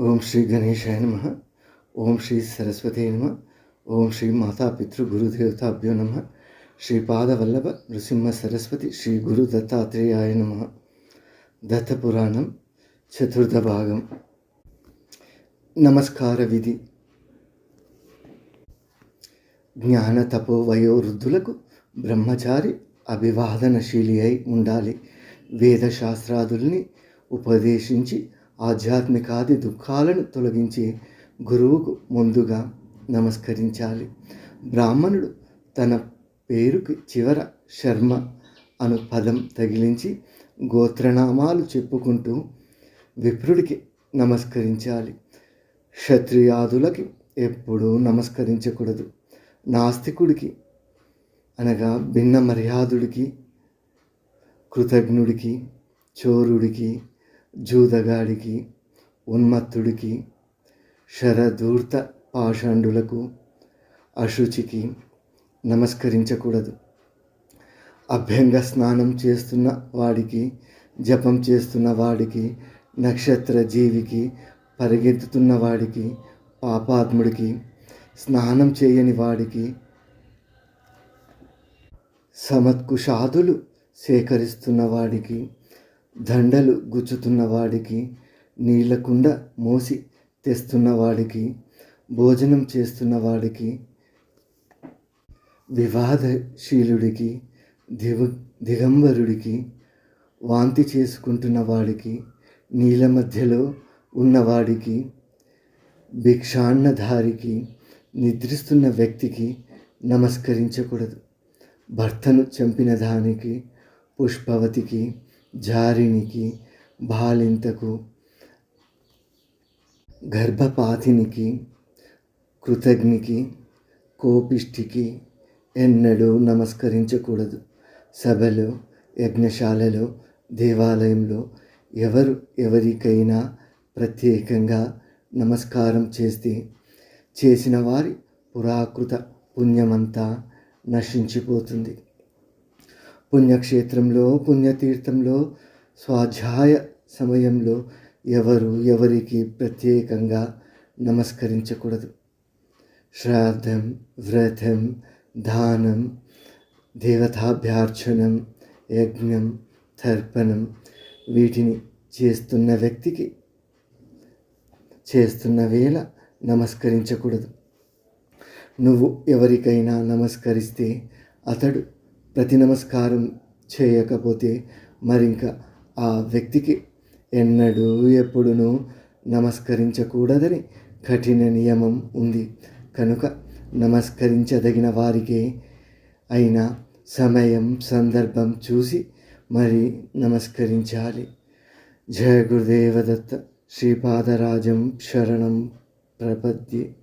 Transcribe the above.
ఓం శ్రీ గణేశాయ నమ. ఓం శ్రీ సరస్వతి నమ. ఓం శ్రీ మాతా పితృ గురుదేవతాభ్యో నమ. శ్రీపాదవల్లభ నృసింహ సరస్వతి శ్రీ గురు దత్తాత్రేయాయ నమ. దత్తపురాణం చతుర్థ భాగం. నమస్కార విధి. జ్ఞాన తపో వయోవృద్ధులకు బ్రహ్మచారి అభివాదనశీలి అయి ఉండాలి. వేదశాస్త్రాదుల్ని ఉపదేశించి ఆధ్యాత్మికాది దుఃఖాలను తొలగించి గురువుకు ముందుగా నమస్కరించాలి. బ్రాహ్మణుడు తన పేరుకి చివర శర్మ అను పదం తగిలించి గోత్రనామాలు చెప్పుకుంటూ విప్రుడికి నమస్కరించాలి. క్షత్రియాదులకి ఎప్పుడూ నమస్కరించకూడదు. నాస్తికుడికి అనగా భిన్న మర్యాదుడికి కృతజ్ఞుడికి చోరుడికి జూదగాడికి ఉన్మత్తుడికి శరదూర్త పాషాండులకు అశుచికి నమస్కరించకూడదు. అభ్యంగ స్నానం చేస్తున్న వాడికి జపం చేస్తున్న వాడికి నక్షత్ర జీవికి పరిగెత్తుతున్న వాడికి పాపాత్ముడికి స్నానం చేయని వాడికి సమత్కుషాదులు సేకరిస్తున్న వాడికి దండలు గుచ్చుతున్న వాడికి నీళ్ళకుండ మోసి తెస్తున్న వాడికి భోజనం చేస్తున్న వాడికి వివాదశీలుడికి దివ దిగంబరుడికి వాంతి చేసుకుంటున్న వాడికి నీళ్ళ మధ్యలో ఉన్నవాడికి భిక్షాన్నధారికి నిద్రిస్తున్న వ్యక్తికి నమస్కరించకూడదు. భర్తను చంపిన దానికి పుష్పవతికి జారినికి బాలింతకు గర్భపాతినికి కృతజ్ఞికి కోపిష్టికి ఎన్నడూ నమస్కరించకూడదు. సభలో యజ్ఞశాలలో దేవాలయంలో ఎవరు ఎవరికైనా ప్రత్యేకంగా నమస్కారం చేస్తే చేసిన వారి పురాకృత పుణ్యమంతా నశించిపోతుంది. పుణ్యక్షేత్రంలో పుణ్యతీర్థంలో స్వాధ్యాయ సమయంలో ఎవరు ఎవరికి ప్రత్యేకంగా నమస్కరించకూడదు. శ్రాద్ధం వ్రతం దానం దేవతాభ్యార్చనం యజ్ఞం తర్పణం వీటిని చేస్తున్న వ్యక్తికి చేస్తున్న వేళ నమస్కరించకూడదు. నువ్వు ఎవరికైనా నమస్కరిస్తే అతడు ప్రతి నమస్కారం చేయకపోతే మరింక ఆ వ్యక్తికి ఎన్నడూ ఎప్పుడునూ నమస్కరించకూడదని కఠిన నియమం ఉంది. కనుక నమస్కరించదగిన వారికే అయినా సమయం సందర్భం చూసి మరి నమస్కరించాలి. జయ గురుదేవదత్త శ్రీపాదరాజం శరణం ప్రపద్యే.